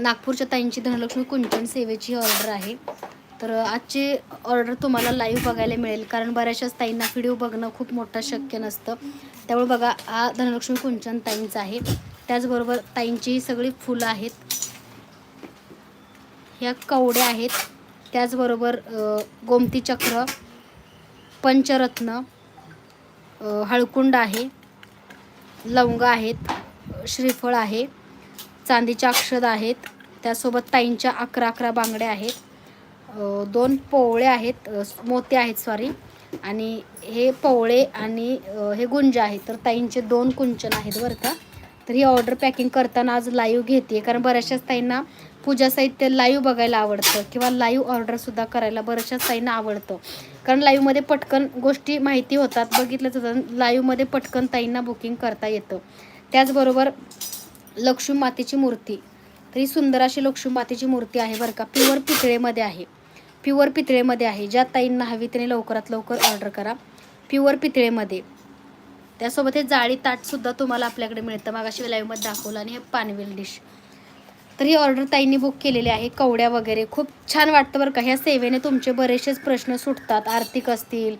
नागपूरच्या ताईंची धनलक्ष्मी कुंचन सेवेची ऑर्डर आहे. तर आजची ऑर्डर तुम्हाला लाईव्ह बघायला मिळेल. कारण बऱ्याचशाच ताईंना व्हिडिओ बघणं खूप मोठं शक्य नसतं. त्यामुळे बघा हा धनलक्ष्मी कुंचन ताईंचा आहे. त्याचबरोबर ताईंची सगळी फुलं आहेत. ह्या कवड्या आहेत. त्याचबरोबर गोमतीचक्र गोमती चक्र पंचरत्न हळकुंड आहे लवंग आहेत श्रीफळ आहे. चांदीच्या अक्षद आहेत. त्यासोबत ताईंच्या अकरा अकरा बांगड्या आहेत. दोन पोवळे आहेत. मोती मोते आहेत सॉरी आणि हे पोवळे आणि हे गुंज आहेत. तर ताईंचे दोन कुंचन आहेत बरं का. तर ही ऑर्डर पॅकिंग करताना आज लाईव्ह घेते कारण बऱ्याचशाच ताईंना पूजा साहित्य लाईव्ह बघायला आवडतं किंवा लाईव्ह ऑर्डरसुद्धा करायला बऱ्याचशाच ताईंना आवडतं. कारण लाईव्हमध्ये पटकन गोष्टी माहिती होतात. बघितलं जातं लाईव्हमध्ये पटकन ताईंना बुकिंग करता येतं. त्याचबरोबर लक्ष्मी मातेची मूर्ती. तर ही सुंदर अशी लक्ष्मी मातेची मूर्ती आहे बरं का. प्युअर पितळेमध्ये आहे. प्युअर पितळेमध्ये आहे. ज्या ताईंना हवी त्याने लवकरात लवकर ऑर्डर करा. प्युअर पितळेमध्ये. त्यासोबत हे जाळी ताटसुद्धा तुम्हाला आपल्याकडे मिळतं. मागाशी लाईव्हमध्ये दाखवलं आणि हे पानवेल डिश तर ही ऑर्डर ताईंनी बुक केलेली आहे. कवड्या वगैरे. खूप छान वाटतं बरं का. ह्या सेवेने तुमचे बरेचसेच प्रश्न सुटतात. आर्थिक असतील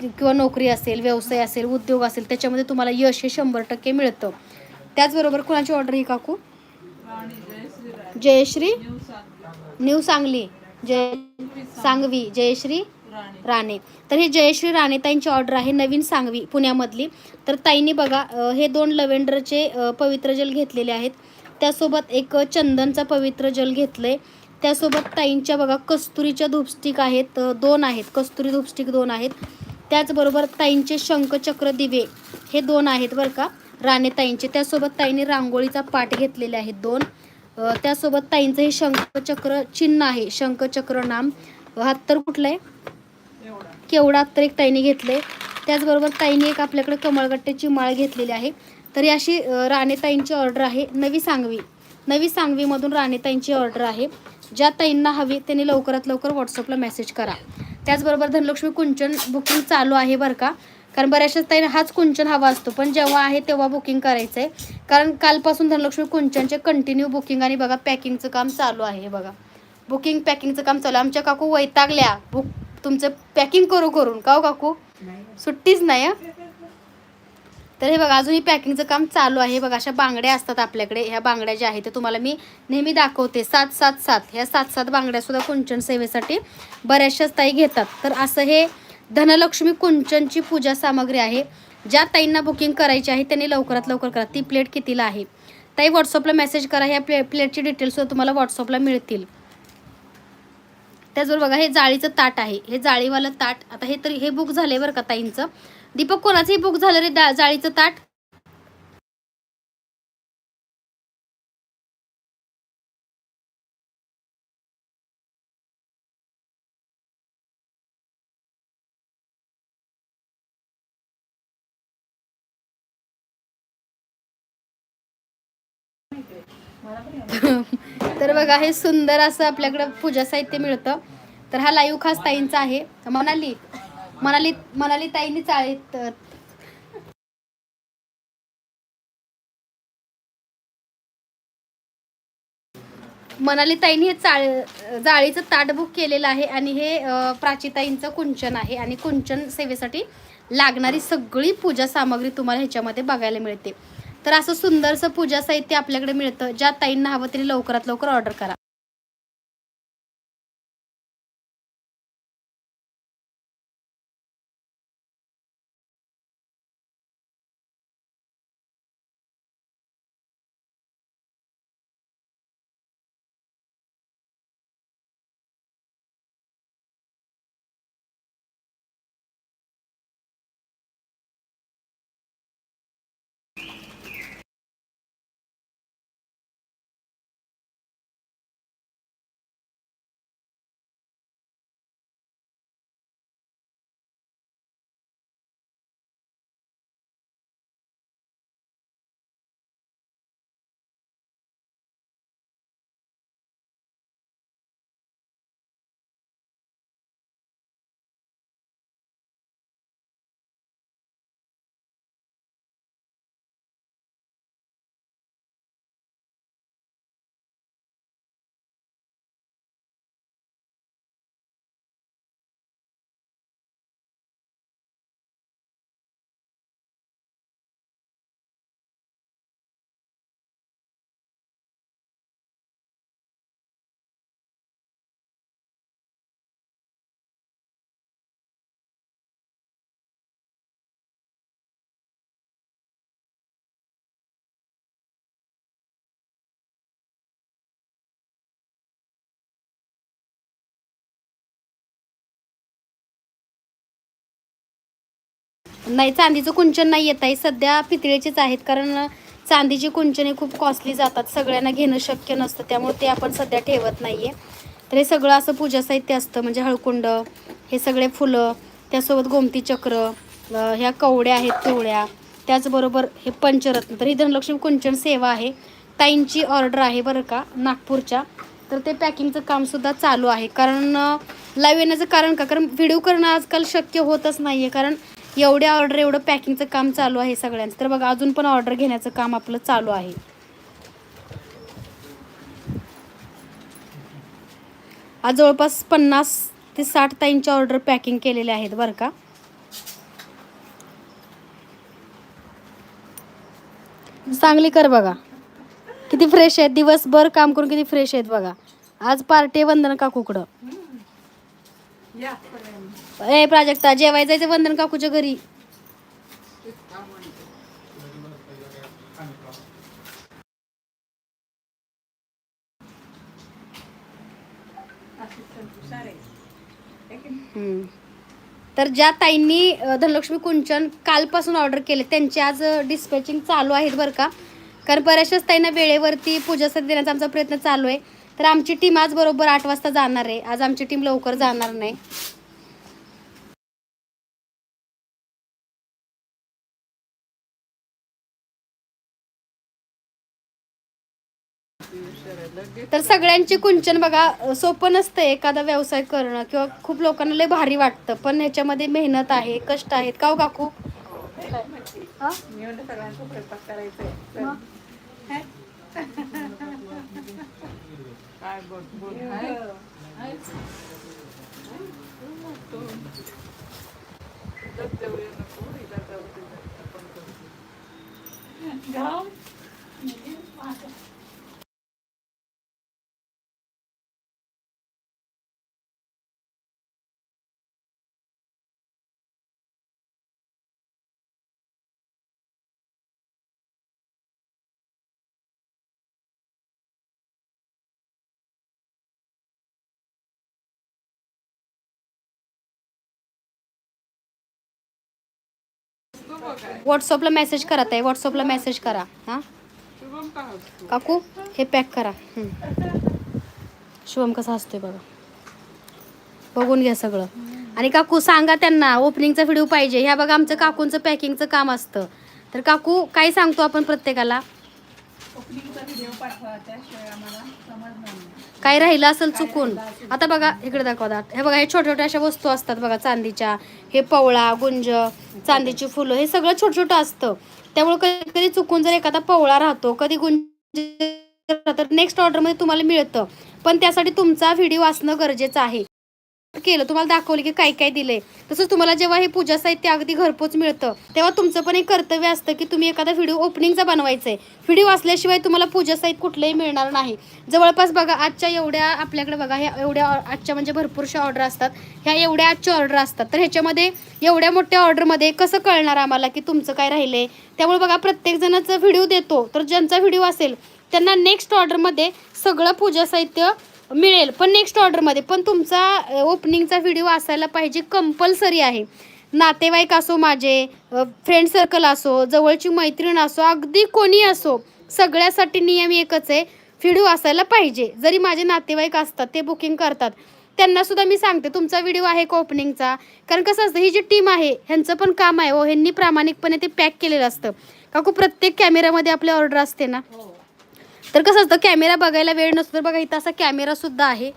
किंवा नोकरी असेल व्यवसाय असेल उद्योग असेल त्याच्यामध्ये तुम्हाला यश हे शंभर टक्के मिळतं. त्याचबरोबर कुणाची ऑर्डर ही काकू? जयश्री? न्यू सांगली. जय सांगवी. जयश्री राणे. तर हे जयश्री राणे ताईंची ऑर्डर आहे नवीन सांगवी पुण्यामधली. तर ताईंनी बघा हे दोन लव्हेंडरचे पवित्र जल घेतलेले आहेत. त्यासोबत एक चंदनचा पवित्र जल घेतलं आहे त्यासोबत ताईंच्या बघा कस्तुरीच्या धूपस्टिक आहेत दोन आहेत. कस्तुरी धूपस्टिक दोन आहेत. त्याचबरोबर ताईंचे शंखचक्र दिवे हे दोन आहेत बरं का. राणेताईंचे त्यासोबत ताईंनी रांगोळीचा पाठ घेतलेले आहेत दोन. त्यासोबत ताईंचं हे शंखचक्र चिन्ह आहे. शंखचक्र नाम. हात तर कुठलं आहे? केवढा तर एक ताईने घेतले त्याचबरोबर ताईने एक आपल्याकडे कमळगट्ट्याची माळ घेतलेली आहे. तर ही अशी राणेताईंची ऑर्डर आहे. नवी सांगवी. नवी सांगवीमधून राणेताईंची ऑर्डर आहे. ज्या ताईंना हवी त्यांनी लवकरात लवकर व्हॉट्सअपला मेसेज करा. त्याचबरोबर धनलक्ष्मी कुंचन बुकिंग चालू आहे बरं का. कारण बऱ्याचशा ताईंना हाच कुंचन हवा असतो. पण जेव्हा आहे तेव्हा बुकिंग करायचं आहे कारण कालपासून धनलक्ष्मी कुंचनचे कंटिन्यू बुकिंग आणि बघा पॅकिंगचं काम चालू आहे बघा. बुकिंग पॅकिंगचं काम चालू आहे. आमच्या काकू वैतागल्या. बुक तुमचं पॅकिंग करू करून. का हो काकू? सुट्टीच नाही? तर हे बघा अजूनही पॅकिंगचं काम चालू आहे. बघा अशा बांगड्या असतात आपल्याकडे. ह्या बांगड्या ज्या आहेत ते तुम्हाला मी नेहमी दाखवते. सात सात सात. ह्या सात सात बांगड्या सुद्धा कुंचन सेवेसाठी बऱ्याचशाच ताई घेतात. तर असं हे धनलक्ष्मी कुंचनची पूजा सामग्री आहे. ज्या ताईंना बुकिंग करायची आहे त्यांनी लवकरात लवकर करा. ती प्लेट कितीला आहे? ताई व्हॉट्सअपला मेसेज करा. ह्या प्ले प्लेटची डिटेल्ससुद्धा तुम्हाला व्हॉट्सअपला मिळतील. त्याचबरोबर बघा हे जाळीचं ताट आहे. हे जाळीवालं ताट आता हे तरी हे बुक झाले बरं का ताईंचं. दीपक कोणाचंही बुक झालं रे दा- जाळीचं ताट? तर बघा हे सुंदर असं आपल्याकडं पूजा साहित्य मिळतं. तर हा लाईव्ह खास ताईंचा आहे. मनाली मनाली मनाली ताईंनी चाळीत मनाली ताईंनी हे चाळ जाळीचं ताट बुक केलेलं आहे आणि हे प्राचीताईंचं कुंचन आहे आणि कुंचन सेवेसाठी लागणारी सगळी पूजा सामग्री तुम्हाला ह्याच्यामध्ये बघायला मिळते. तर असं सुंदरसं पूजा साहित्य आपल्याकडे मिळतं ज्या ताईंना हवं तरी लवकरात लवकर ऑर्डर करा. नाही चांदीचं कुंचन नाही येत आहे. सध्या पितळेचेच आहेत कारण चांदीची कुंचने खूप कॉस्टली जातात. सगळ्यांना घेणं शक्य नसतं त्यामुळे ते आपण सध्या ठेवत नाही आहे तर हे सगळं असं पूजा साहित्य असतं म्हणजे हळकुंड हे सगळे फुलं त्यासोबत गोमती चक्र ह्या कवड्या आहेत पिवळ्या. त्याचबरोबर हे पंचरत्न. तर ही धनलक्ष्मी कुंचन सेवा आहे. ताईंची ऑर्डर आहे बरं का नागपूरच्या. तर ते पॅकिंगचं कामसुद्धा चालू आहे. कारण लाईव्ह येण्याचं कारण का? कारण व्हिडिओ करणं आजकाल शक्य होतच नाही आहे कारण एवढ्या ऑर्डर एवढं पॅकिंगचं काम चालू आहे सगळ्यांचं. तर बघा अजून पण ऑर्डर घेण्याचं काम आपलं चालू आहे. आज जवळपास पन्नास ते साठ ताईंच्या ऑर्डर पॅकिंग केलेल्या आहेत बरं का. चांगली कर बघा. किती फ्रेश आहेत. दिवसभर काम करून किती फ्रेश आहेत बघा. आज पार्टी आहे वंदन काकूकडं. ए प्राजक्ता जेवाय जायचं वंदन काकूच्या घरी. हम्म. तर ज्या ताईंनी अ, धनलक्ष्मी कुंचन कालपासून ऑर्डर केले त्यांचे आज डिस्पॅचिंग चालू आहेत बरं का. कारण बऱ्याचशाच ताईंना वेळेवरती पूजासाठी देण्याचा आमचा प्रयत्न चालू आहे. तर आमची टीम आज बरोबर आठ वाजता जाणार आहे. आज आमची टीम लवकर जाणार नाही. तर सगळ्यांची कुंचन बघा सोपं नसतं एखादा व्यवसाय करणं किंवा खूप लोकांना लय भारी वाटतं पण ह्याच्यामध्ये मेहनत आहे कष्ट आहेत. का हो काकू हा? मी म्हणलं सगळ्यांचा स्वयंपाक करायचंय चल. मग? काय बोल बोल हाय? इथंच जेवूया नको, इथं जाऊ दे, आपण करू. जाऊ. तू बघ काय. व्हॉट्सअपला मेसेज करा ताई व्हॉट्सअपला मेसेज करा. हां? काकू हे पॅक करा. शुभम कसा असतोय बघा. बघून घ्या सगळं. आणि काकू सांगा त्यांना ओपनिंगचा व्हिडिओ पाहिजे. ह्या बघा आमचं काकूंचं पॅकिंगचं काम असतं. तर काकू काय सांगतो आपण प्रत्येकाला? ओपनिंगचा व्हिडिओ पाठवा त्याशिवाय आम्हाला समजणार नाही. काय राहिलं असेल चुकून. आता बघा इकडे दाखवा हे बघा हे छोट्या छोट्या अशा वस्तू असतात बघा चांदीच्या. हे पवळा गुंज चांदीची फुलं हे सगळं छोटं छोटं असतं. त्यामुळे कधी कधी चुकून जर एखादा पवळा राहतो कधी गुंज तर नेक्स्ट ऑर्डरमध्ये तुम्हाला मिळतं. पण त्यासाठी तुमचा व्हिडिओ असणं गरजेचं आहे. केलं तुम्हाला दाखवलं की काय काय दिलंय. तसंच तुम्हाला जेव्हा हे पूजा साहित्य अगदी घरपोच मिळतं तेव्हा तुमचं पण एक कर्तव्य असतं की तुम्ही एखादा व्हिडिओ ओपनिंगचा बनवायचा आहे व्हिडिओ असल्याशिवाय तुम्हाला पूजा साहित्य कुठलंही मिळणार नाही. जवळपास बघा आजच्या एवढ्या आपल्याकडे बघा ह्या एवढ्या ऑ- आजच्या म्हणजे भरपूरशा ऑर्डर असतात. ह्या एवढ्या आजच्या ऑर्डर असतात. तर ह्याच्यामध्ये एवढ्या मोठ्या ऑर्डरमध्ये कसं कळणार आम्हाला की तुमचं काय राहिलंय? त्यामुळे बघा प्रत्येक जणाचा व्हिडिओ देतो. तर ज्यांचा व्हिडिओ असेल त्यांना नेक्स्ट ऑर्डरमध्ये सगळं पूजा साहित्य मिळेल. पण नेक्स्ट ऑर्डरमध्ये पण तुमचा ओपनिंगचा व्हिडिओ असायला पाहिजे कंपल्सरी आहे. नातेवाईक असो माझे फ्रेंड सर्कल असो जवळची मैत्रीण असो अगदी कोणी असो सगळ्यासाठी नियम एकच आहे. व्हिडिओ असायला पाहिजे. जरी माझे नातेवाईक असतात ते बुकिंग करतात त्यांना सुद्धा मी सांगते तुमचा व्हिडिओ आहे का ओपनिंगचा कारण कसं असतं ही जी टीम आहे ह्यांचं पण काम आहे हो. ह्यांनी प्रामाणिकपणे ते पॅक केलेलं असतं. काकू प्रत्येक कॅमेऱ्यामध्ये आपली ऑर्डर असते ना? हो. तर कसं असतं कॅमेरा बघायला वेळ नसतो. तर बघा इथं असा कॅमेरा सुद्धा आहे.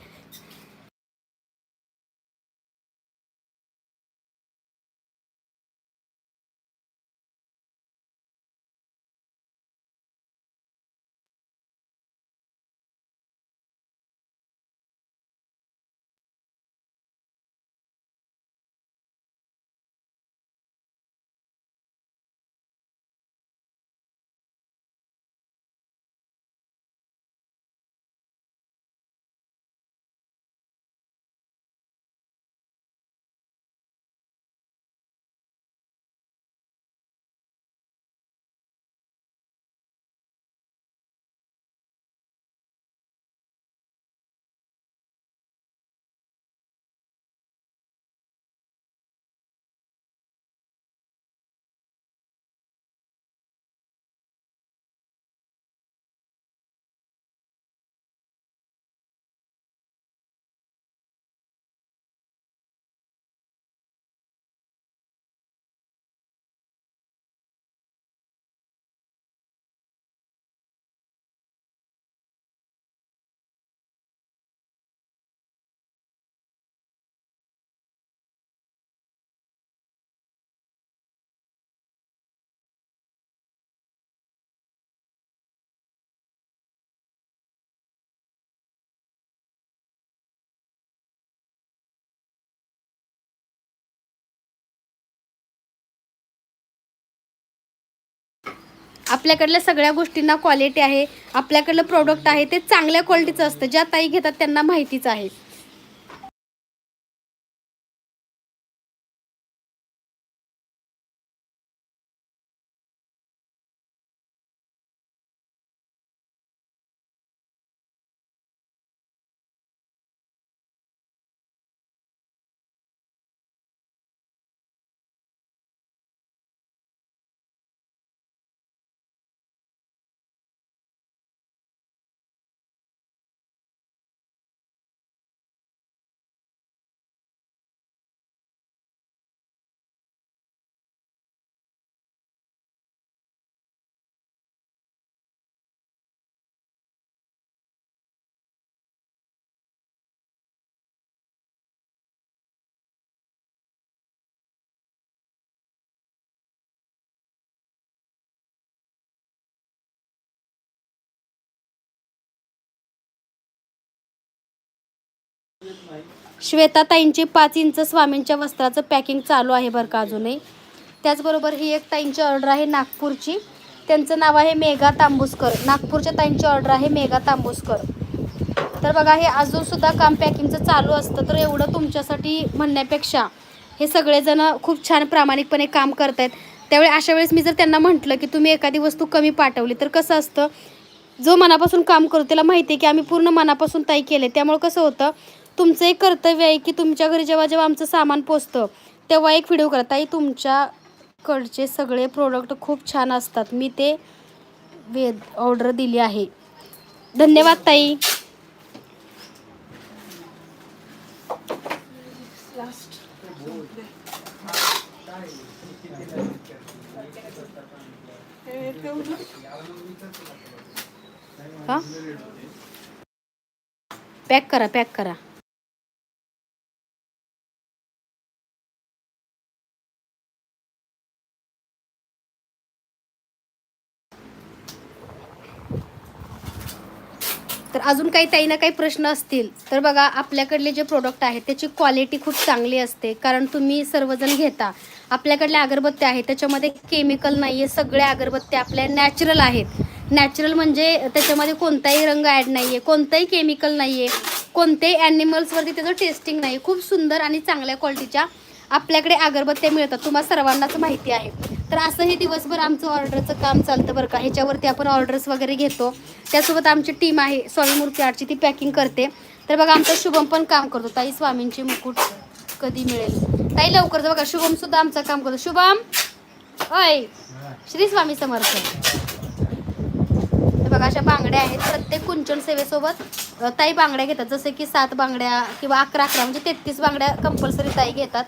आपल्याकडल्या सगळ्या गोष्टींना क्वालिटी आहे आपल्याकडलं प्रोडक्ट आहे ते चांगल्या क्वालिटीचं असतं. ज्या ताई घेतात त्यांना माहितीच आहे. श्वेताताईंचे पाच इंच स्वामींच्या वस्त्राचं पॅकिंग चालू आहे बरं का अजूनही. त्याचबरोबर ही एक ताईंची ऑर्डर आहे नागपूरची. त्यांचं नाव आहे मेघा तांबूसकर. नागपूरच्या ताईंची ऑर्डर आहे मेघा तांबूसकर. तर बघा हे अजून सुद्धा काम पॅकिंगचं चालू असतं. तर एवढं तुमच्यासाठी म्हणण्यापेक्षा हे सगळेजण खूप छान प्रामाणिकपणे काम करत आहेत त्यावेळी अशा वेळेस मी जर त्यांना म्हटलं की तुम्ही एखादी वस्तू कमी पाठवली तर कसं असतं? जो मनापासून काम करतो त्याला माहिती आहे की आम्ही पूर्ण मनापासून ताई केले. त्यामुळे कसं होतं? तुमचं एक कर्तव्य आहे की तुमच्या घरी जेव्हा जेव्हा आमचं सामान पोचतं तेव्हा एक व्हिडिओ करा. ताई तुमच्याकडचे सगळे प्रोडक्ट खूप छान असतात. मी ते वेद ऑर्डर दिली आहे. धन्यवाद ताई. का पॅक करा पॅक करा. तर अजून काही काही ना काही प्रश्न असतील तर बघा आपल्याकडले जे प्रोडक्ट आहेत त्याची क्वालिटी खूप चांगली असते. कारण तुम्ही सर्वजण घेता. आपल्याकडल्या अगरबत्त्या आहेत त्याच्यामध्ये केमिकल नाही आहे सगळ्या अगरबत्त्या आपल्या नॅचरल आहेत. नॅचरल म्हणजे त्याच्यामध्ये कोणताही रंग ॲड नाही आहे कोणतंही केमिकल नाही आहे कोणत्याही ॲनिमल्सवरती त्याचं टेस्टिंग नाही खूप सुंदर आणि चांगल्या क्वालिटीच्या आपल्याकडे अगरबत्त्या मिळतात तुम्हाला सर्वांनाच माहिती आहे. तर असं हे दिवसभर आमचं ऑर्डरचं काम चालतं बरं का. ह्याच्यावरती आपण ऑर्डर्स वगैरे घेतो. त्यासोबत आमची टीम आहे स्वामी मूर्ती आर्टची ती पॅकिंग करते. तर बघा आमचा शुभम पण काम करतो. ताई स्वामींची मुकुट कधी मिळेल? ताई लवकर बघा शुभम सुद्धा आमचं काम करतो. शुभम! अय श्री स्वामी समर्थ. बघा अशा बांगड्या आहेत. प्रत्येक कुंचन सेवेसोबत ताई बांगड्या घेतात. जसे की सात बांगड्या किंवा अकरा अकरा म्हणजे तेहतीस बांगड्या कंपल्सरी ताई घेतात.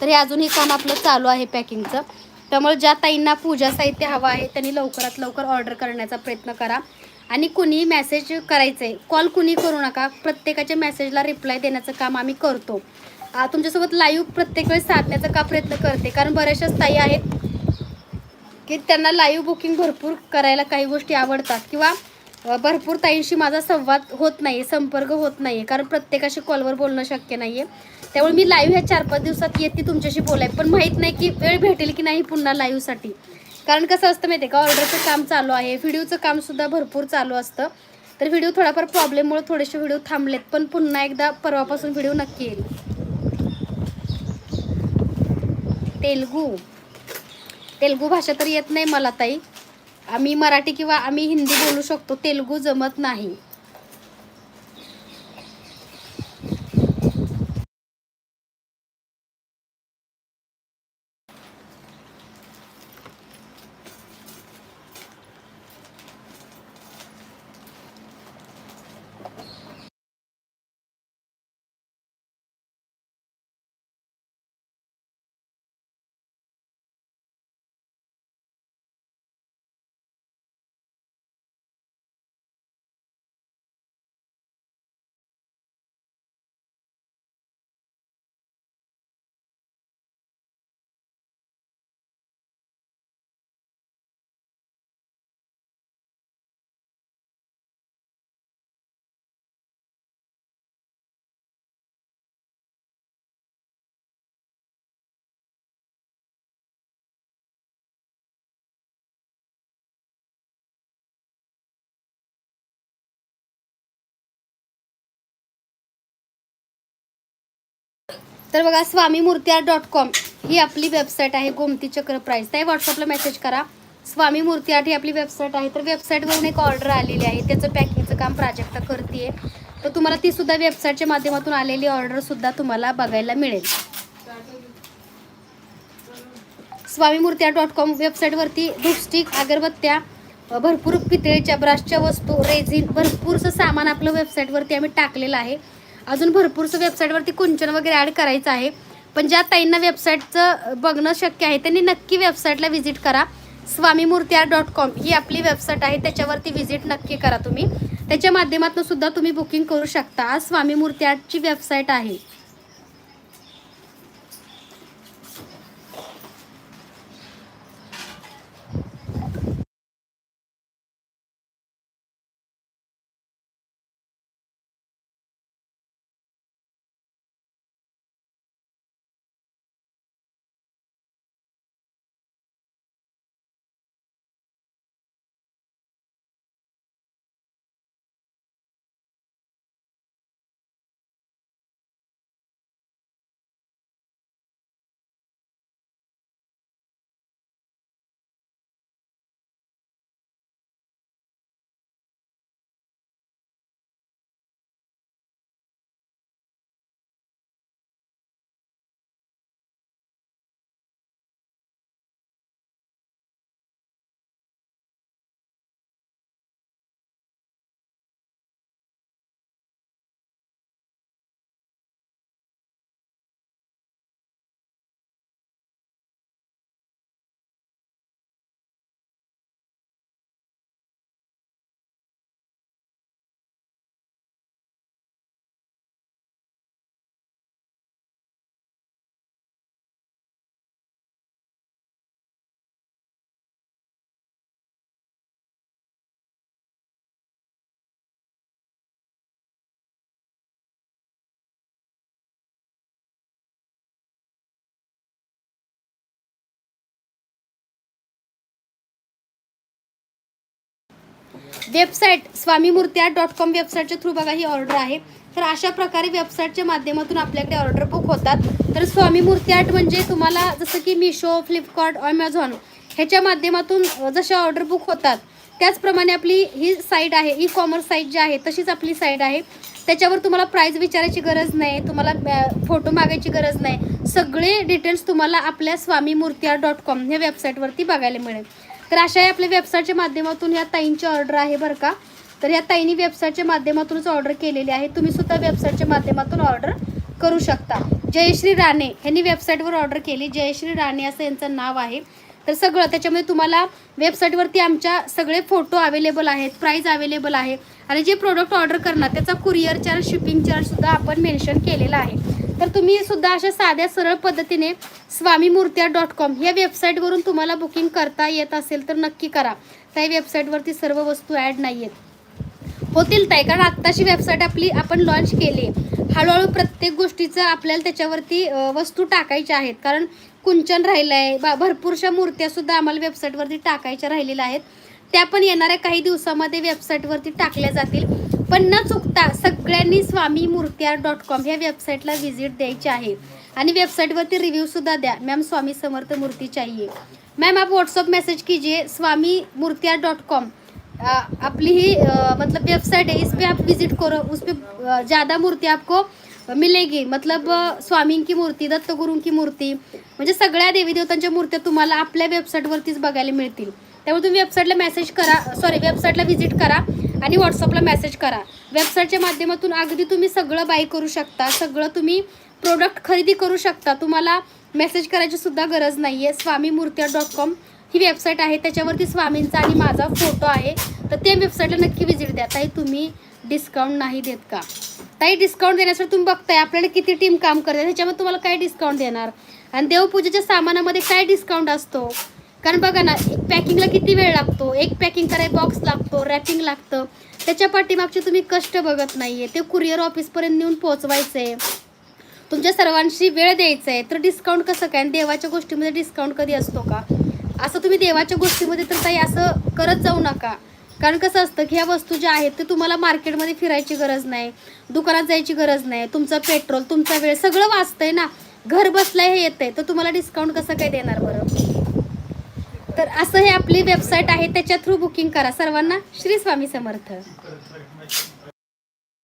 तर हे अजूनही काम आपलं चालू आहे पॅकिंगचं. त्यामुळे ज्या ताईंना पूजा साहित्य हवं आहे त्यांनी लवकरात लवकर ऑर्डर करण्याचा प्रयत्न करा. आणि कुणी मेसेज करायचं आहे कॉल कुणी करू नका. प्रत्येकाच्या मेसेजला रिप्लाय देण्याचं काम आम्ही करतो. तुमच्यासोबत लाईव्ह प्रत्येक वेळेस साधण्याचा का प्रयत्न करते? कारण बऱ्याचशाच ताई आहेत की त्यांना लाईव्ह बुकिंग भरपूर करायला काही गोष्टी आवडतात. किंवा भरपूर ताईंशी माझा संवाद होत नाही संपर्क होत नाही कारण प्रत्येकाशी कॉलवर बोलणं शक्य नाही आहे त्यामुळे मी लाईव्ह ह्या चार पाच दिवसात येते तुमच्याशी बोलाय पण माहीत नाही की वेळ भेटेल की नाही पुन्हा लाईव्हसाठी कारण कसं असतं माहिती आहे का ऑर्डरचं काम चालू आहे व्हिडिओचं कामसुद्धा भरपूर चालू असतं. तर व्हिडिओ थोडाफार प्रॉब्लेममुळे थोडेसे व्हिडिओ थांबलेत पण पुन्हा एकदा परवापासून व्हिडिओ नक्की येईल. तेलगू. तेलगू भाषा तर येत नाही मला ताई. आम्ही मराठी किंवा आम्ही हिंदी बोलू शकतो तेलगू जमत नाही. तर बघा स्वामी मूर्त्या डॉट कॉम ही आपली वेबसाईट आहे गोमती चक्र प्राईस त्या व्हॉट्सअपला मेसेज करा. स्वामी मूर्ती आठ ही आपली वेबसाईट आहे. तर वेबसाईटवरून एक ऑर्डर आलेली आहे. त्याचं पॅकिंगचं काम प्राजक्ता करते तर तुम्हाला ती सुद्धा वेबसाईटच्या माध्यमातून आलेली ऑर्डरसुद्धा तुम्हाला बघायला मिळेल. स्वामी मूर्त्या डॉट कॉम वेबसाईटवरती धूपस्टिक अगरबत्त्या भरपूर पितळेच्या ब्रशच्या वस्तू रेझिन भरपूरसं सामान आपलं वेबसाईटवरती आम्ही टाकलेलं आहे. अजून भरपूरसं वेबसाईटवरती कुंचन वगैरे ॲड करायचं आहे. पण ज्या ताईंना वेबसाईटचं बघणं शक्य आहे त्यांनी नक्की वेबसाईटला व्हिजिट करा. स्वामी मूर्त्या डॉट कॉम ही आपली वेबसाईट आहे त्याच्यावरती व्हिजिट नक्की करा तुम्ही. त्याच्या माध्यमातून सुद्धा तुम्ही बुकिंग करू शकता. आज स्वामी मूर्ती आर्टची वेबसाईट आहे. वेबसाईट स्वामीमूर्त्या डॉट कॉम वेबसाईटच्या थ्रू बघा ही ऑर्डर आहे. तर अशा प्रकारे वेबसाईटच्या माध्यमातून आपल्याकडे ऑर्डर बुक होतात. तर स्वामी मूर्ती आर्ट म्हणजे तुम्हाला जसं की मिशो फ्लिपकार्ट अमेझॉन ह्याच्या माध्यमातून जशा ऑर्डर बुक होतात त्याचप्रमाणे आपली ही साईट आहे ई कॉमर्स साईट जी आहे तशीच आपली साईट आहे. त्याच्यावर तुम्हाला प्राईज विचारायची गरज नाही तुम्हाला फोटो मागायची गरज नाही. सगळे डिटेल्स तुम्हाला आपल्या स्वामी मूर्ती डॉट कॉम ह्या वेबसाईटवरती बघायला मिळेल. तर अशा आपल्या वेबसाईटच्या माध्यमातून ह्या ताईंची ऑर्डर आहे बरं का. तर ह्या ताईंनी वेबसाईटच्या माध्यमातूनच ऑर्डर केलेली आहे. तुम्ही सुद्धा वेबसाईटच्या माध्यमातून ऑर्डर करू शकता. जयश्री राणे यांनी वेबसाईटवर ऑर्डर केली. जयश्री राणे असं यांचं नाव आहे. तर सगळं त्याच्यामध्ये तुम्हाला वेबसाईटवरती आमच्या सगळे फोटो अवेलेबल आहेत प्राईज अवेलेबल आहे. आणि जे प्रोडक्ट ऑर्डर करणार त्याचा कुरिअर चार्ज शिपिंग चार्जसुद्धा आपण मेन्शन केलेला आहे. तर तुम्ही सुद्धा अशा साध्या सरळ पद्धतीने स्वामी मूर्त्या डॉट कॉम या वेबसाईटवरून तुम्हाला बुकिंग करता येत असेल तर नक्की करा. त्या वेबसाईटवरती सर्व वस्तू ॲड नाही आहेत होतील ताई कारण आत्ताची वेबसाईट आपली आपण लॉन्च केली हळूहळू प्रत्येक गोष्टीचं आपल्याला त्याच्यावरती वस्तू टाकायच्या आहेत. कारण कुंचन राहिलं आहे बा भरपूरशा मूर्त्यासुद्धा आम्हाला वेबसाईटवरती टाकायच्या राहिलेल्या आहेत. त्या पण येणाऱ्या काही दिवसामध्ये वेबसाईटवरती टाकल्या जातील. पण न चुकता सगळ्यांनी स्वामी मूर्त्या डॉट कॉम ह्या वेबसाईटला व्हिजिट द्यायची आहे. आणि वेबसाईटवरती रिव्ह्यूसुद्धा द्या. मॅम स्वामी समर्थ मूर्ती चाहिए. मैम आप व्हाट्सअप मैसेज कीजिए स्वामी मूर्तिया डॉट कॉम अपनी ही मतलब वेबसाइट है इसपे आप विजिट करो. उसपे ज़्यादा मूर्ति आपको मिलेगी. मतलब स्वामींची मूर्ती दत्तगुरूंची की मूर्ती. म्हणजे सगळ्या देवी देवतांच्या मूर्त्या तुम्हाला आपल्या वेबसाईटवरतीच बघायला मिळतील. त्यामुळे तुम्ही वेबसाईटला मेसेज करा. सॉरी वेबसाईटला व्हिजिट करा आणि व्हॉट्सअपला मेसेज करा. वेबसाईटच्या माध्यमातून अगदी तुम्ही सगळं बाय करू शकता. सगळं तुम्ही प्रोडक्ट खरेदी करू शकता. तुम्हाला मेसेज करायची सुद्धा गरज नाही आहे स्वामी मूर्त्या डॉट कॉम ही वेबसाईट आहे. त्याच्यावरती स्वामींचा आणि माझा फोटो आहे. तर त्या वेबसाईटला नक्की व्हिजिट द्या. ताई तुम्ही डिस्काउंट नाही देत का? ताई डिस्काउंट देण्यासाठी तुम्ही बघताय. आपल्याला किती टीम काम करते. त्याच्यामध्ये तुम्हाला काय डिस्काउंट देणार? आणि देवपूजेच्या सामानामध्ये काय डिस्काउंट असतो? कारण बघा ना पॅकिंगला किती वेळ लागतो? एक पॅकिंग करायला बॉक्स लागतो रॅपिंग लागतं. त्याच्या पाठीमागचे तुम्ही कष्ट बघत नाही आहे ते कुरिअर ऑफिसपर्यंत नेऊन पोहोचवायचं आहे तुमच्या सर्वांशी वेळ द्यायचा आहे तर डिस्काउंट कसं काय? आणि देवाच्या गोष्टीमध्ये डिस्काउंट कधी असतो का? असं तुम्ही देवाच्या गोष्टीमध्ये तर काही असं करत जाऊ नका. कारण कसं असतं की ह्या वस्तू ज्या आहेत ते तुम्हाला मार्केटमध्ये फिरायची गरज नाही. दुकानात जायची गरज नाही. तुमचं पेट्रोल तुमचा वेळ सगळं वाचतंय ना. घर बसल्या हे येतंय. तर तुम्हाला डिस्काउंट कसं काय देणार बरं? तर असं हे आपली वेबसाईट आहे त्याच्या थ्रू बुकिंग करा. सर्वांना श्री स्वामी समर्थ.